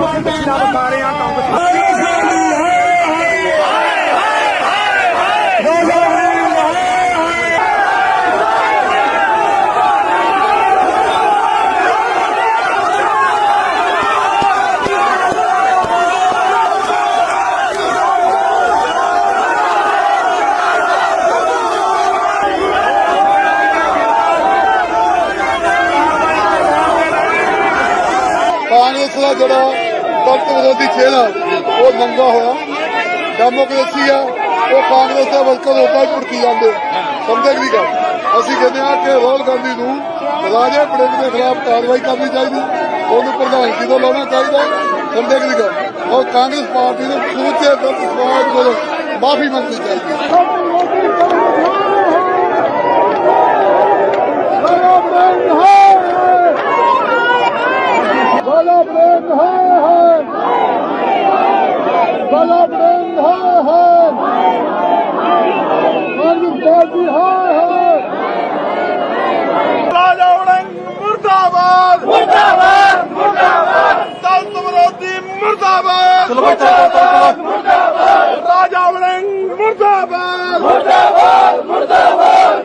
मुख्य इसलिए जोड़ो। ਦਲਤ ਵਿਰੋਧੀ ਚਿਹਰਾ ਉਹ ਨੰਗਾ ਹੋਇਆ ਡੈਮੋਕ੍ਰੇਸੀ ਆ ਉਹ ਕਾਂਗਰਸ ਦੇ ਵਰਕਰ ਉਦਾਂ ਹੀ ਭੁੜਕੀ ਜਾਂਦੇ ਸਮਝੇ ਕਿ ਨਹੀਂ ਗੱਲ ਅਸੀਂ ਕਹਿੰਦੇ ਆ ਕਿ ਰਾਹੁਲ ਗਾਂਧੀ ਨੂੰ ਰਾਜੇ ਵੜਿੰਗ ਦੇ ਖਿਲਾਫ ਕਾਰਵਾਈ ਕਰਨੀ ਚਾਹੀਦੀ ਉਹਨੂੰ ਪ੍ਰਧਾਨਗੀ ਤੋਂ ਲਾਉਣਾ ਚਾਹੀਦਾ ਸਮਝੇ ਕਿ ਨਹੀਂ ਗੱਲ ਔਰ ਕਾਂਗਰਸ ਪਾਰਟੀ ਨੂੰ ਸਮੁੱਚੇ ਦਲਤ ਸਮਾਜ ਕੋਲੋਂ ਮਾਫੀ ਮੰਗਣੀ ਚਾਹੀਦੀ ਕਾਲਾ ਬਰੰਗ ਹਾਏ ਹਾਏ। ਕਾਂਗਰਸ ਪਾਰਟੀ ਹਾਏ ਹਾਏ। ਰਾਜਾ ਉੜੰਗ ਮੁਰਦਾਬਾਦ। ਮੁਰਦਾਬਾਦ ਮੁਰਦਾਬਾਦ। ਦਲਤ ਵਿਰੋਧੀ ਮੁਰਦਾਬਾਦ। ਮੁਰਦਾਬਾਦ ਮੁਰਦਾਬਾਦ। ਰਾਜਾ ਉੜੰਗ ਮੁਰਦਾਬਾਦ। ਮੁਰਦਾਬਾਦ ਮੁਰਦਾਬਾਦ।